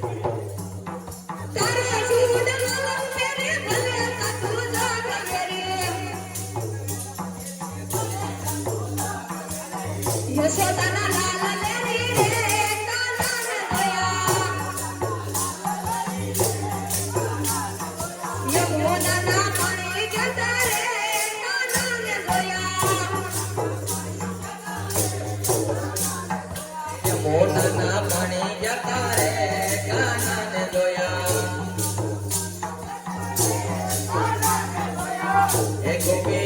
Thank you. Mexico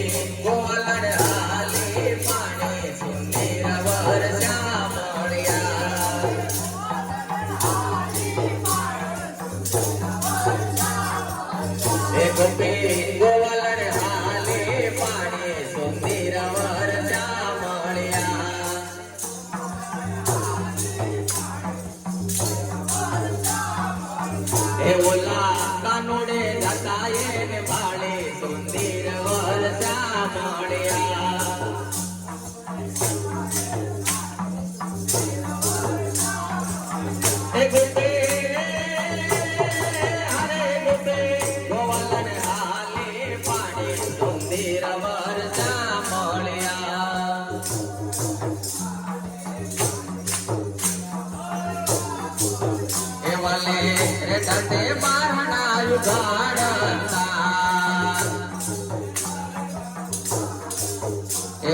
ದಂಡೆ ಬಾರಣಾಯು ಗಾಡಂತ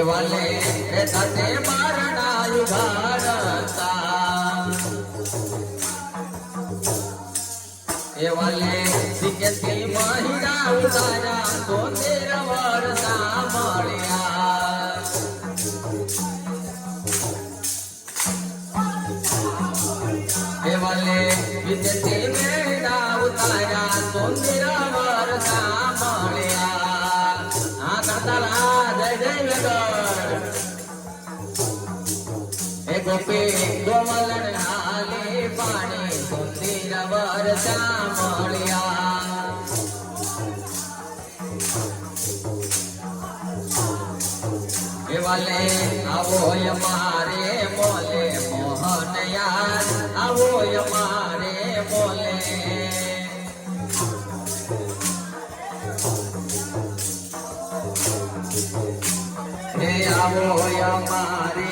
વલે તને મારણાયુ ભારતા એ વલે સિકે તે મહિડા ઉતારા તો તેરા વાલે વિજતે મેળા ઉતાર્યા તો મેરા વરસા મળ્યા. આ કરતાલા જય જય વેગર એ ગોપી ગોમલન હાલે પાણી તો મેરા વરસા મળ્યા. એ વાલે, આવો અમારે હોય અમારે બોલે. હે આવો અમારે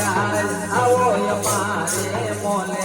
યાર આવો અમારે બોલે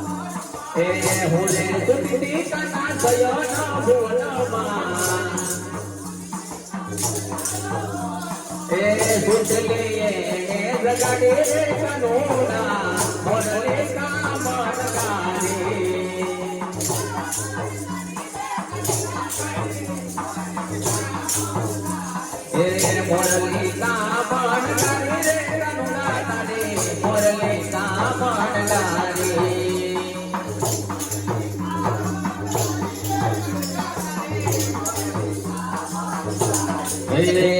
हे होले तुटी कथा जय न बोलवा हे बुझले ये जगडे कनोना बोलले का मारगाने हे बोल এই